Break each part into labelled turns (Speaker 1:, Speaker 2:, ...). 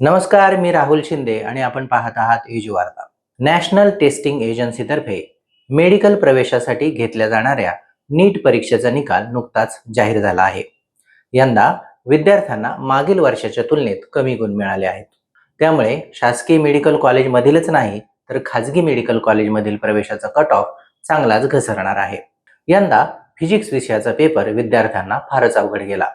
Speaker 1: नमस्कार मी राहुल शिंदे आणि आपण पाहत आहात एज वार्ता. नॅशनल टेस्टिंग एजन्सीतर्फे मेडिकल प्रवेशासाठी घेतल्या जाणाऱ्या नीट परीक्षेचा निकाल नुकताच जाहीर झाला आहे. यंदा विद्यार्थ्यांना मागील वर्षाच्या तुलनेत कमी गुण मिळाले आहेत. त्यामुळे शासकीय मेडिकल कॉलेजमधीलच नाही तर खाजगी मेडिकल कॉलेजमधील प्रवेशाचा कट ऑफ चांगलाच घसरणार आहे. यंदा फिजिक्स विषयाचा पेपर विद्यार्थ्यांना फारच अवघड गेला.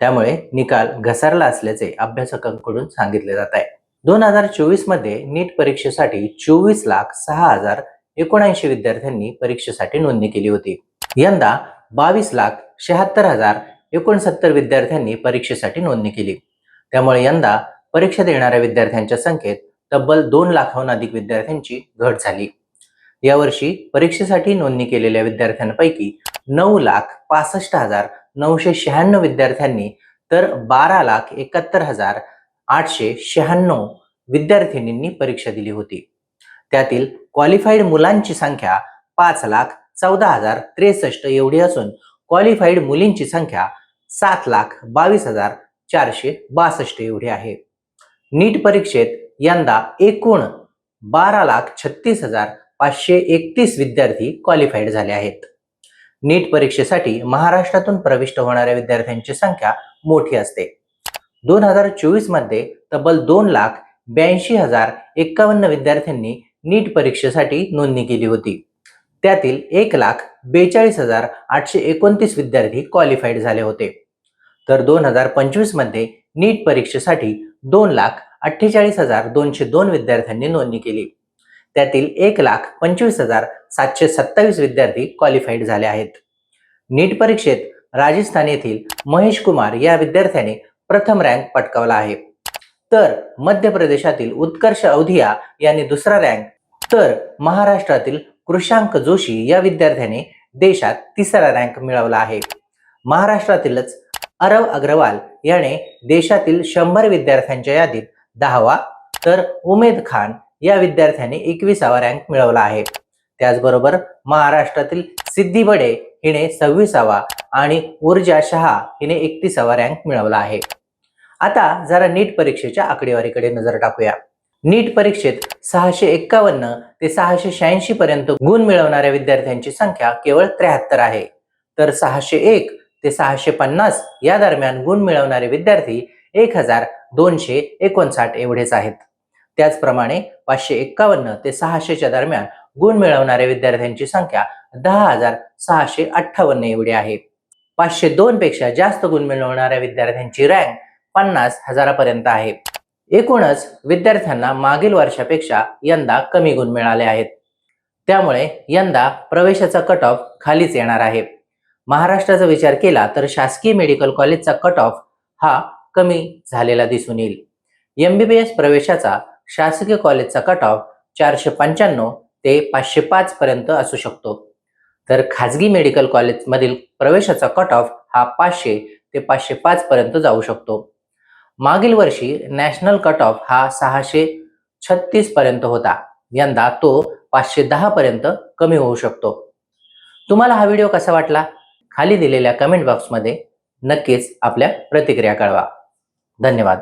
Speaker 1: त्यामुळे निकाल घसरला असल्याचे अभ्यासकांकडून सांगितले जात आहे. दोन हजार चोवीसमध्ये नीट परीक्षेसाठी चोवीस लाख सहा हजार एकोणऐंशी विद्यार्थ्यांनी परीक्षेसाठी नोंदणी केली होती. यंदा बावीस लाख शहात्तर हजार एकोणसत्तर विद्यार्थ्यांनी परीक्षेसाठी नोंदणी केली. त्यामुळे यंदा परीक्षा देणाऱ्या विद्यार्थ्यांच्या संख्येत तब्बल दोन लाखाहून अधिक विद्यार्थ्यांची घट झाली. यावर्षी परीक्षेसाठी नोंदणी केलेल्या विद्यार्थ्यांपैकी नऊ लाख पासष्ट हजार नऊशे शहाण्णव विद्यार्थ्यांनी तर बारा लाख एकाहत्तर हजार आठशे शहाण्णव विद्यार्थिनींनी परीक्षा दिली होती. त्यातील क्वालिफाईड मुलांची संख्या पाच लाख चौदा हजार त्रेसष्ट एवढी असून क्वालिफाईड मुलींची संख्या सात लाख बावीस हजार चारशे बासष्ट एवढी आहे. नीट परीक्षेत यंदा एकूण बारा लाख छत्तीस हजार पाचशे एकतीस विद्यार्थी क्वालिफाईड झाले आहेत. नीट परीक्षेसाठी महाराष्ट्रातून प्रविष्ट होणाऱ्या विद्यार्थ्यांची संख्या मोठी असते. दोन हजार चोवीसमध्ये तब्बल दोन लाख ब्याऐंशी हजार एक्कावन्न विद्यार्थ्यांनी नीट परीक्षेसाठी नोंदणी केली होती. त्यातील एक लाख बेचाळीस हजार आठशे एकोणतीस विद्यार्थी क्वालिफाईड झाले होते. तर दोन हजार पंचवीसमध्ये नीट परीक्षेसाठी दोन लाख अठ्ठेचाळीस हजार दोनशे दोन विद्यार्थ्यांनी नोंदणी केली. त्यातील एक लाख पंचवीस हजार सातशे सत्तावीस विद्यार्थी क्वालिफाईड झाले आहेत. नीट परीक्षेत राजस्थान येथील महेश कुमार या विद्यार्थ्याने प्रथम रँक पटकावला आहे. तर मध्य प्रदेशातील उत्कर्ष अवधिया यांनी दुसरा रँक तर महाराष्ट्रातील कृषांक जोशी या विद्यार्थ्याने देशात तिसरा रँक मिळवला आहे. महाराष्ट्रातीलच अरव अग्रवाल याने देशातील शंभर विद्यार्थ्यांच्या यादीत दहावा तर उमेद खान या विद्यार्थ्याने एकविसावा रँक मिळवला आहे. त्याचबरोबर महाराष्ट्रातील सिद्धी बडे हिने सव्वीसावा आणि ऊर्जा शहा हिने एकतीसावा रँक मिळवला आहे. आता जरा नीट परीक्षेच्या आकडेवारीकडे नजर टाकूया. नीट परीक्षेत सहाशे एक्कावन्न ते सहाशे शहाऐंशी पर्यंत गुण मिळवणाऱ्या विद्यार्थ्यांची संख्या केवळ त्र्याहत्तर आहे. तर सहाशे एक ते सहाशे पन्नास या दरम्यान गुण मिळवणारे विद्यार्थी एक हजार दोनशे एकोणसाठ एवढेच आहेत. त्याचप्रमाणे पाचशे एक्कावन्न ते सहाशेच्या दरम्यान गुण मिळवणाऱ्या विद्यार्थ्यांची संख्या दहा हजार सहाशे अठ्ठावन्न एवढी आहे. पाचशे दोन पेक्षा जास्त गुण मिळवणाऱ्या विद्यार्थ्यांची रँक पन्नास हजारापर्यंत आहे. एकूणच विद्यार्थ्यांना मागील वर्षापेक्षा यंदा कमी गुण मिळाले आहेत. त्यामुळे यंदा प्रवेशाचा कट ऑफ खालीच येणार आहे. महाराष्ट्राचा विचार केला तर शासकीय मेडिकल कॉलेजचा कट ऑफ हा कमी झालेला दिसून येईल. एमबीबीएस प्रवेशाचा शासकीय कॉलेजचा कट ऑफ चारशे पंच्याण्णव ते पाचशे पाच पर्यंत असू शकतो. तर खाजगी मेडिकल कॉलेजमधील प्रवेशाचा कट ऑफ हा पाचशे ते पाचशे पाच पर्यंत जाऊ शकतो. मागील वर्षी नॅशनल कट ऑफ हा सहाशे छत्तीस पर्यंत होता. यंदा तो पाचशे दहा पर्यंत कमी होऊ शकतो. तुम्हाला हा व्हिडिओ कसा वाटला? खाली दिलेल्या कमेंट बॉक्समध्ये नक्कीच आपल्या प्रतिक्रिया कळवा. धन्यवाद.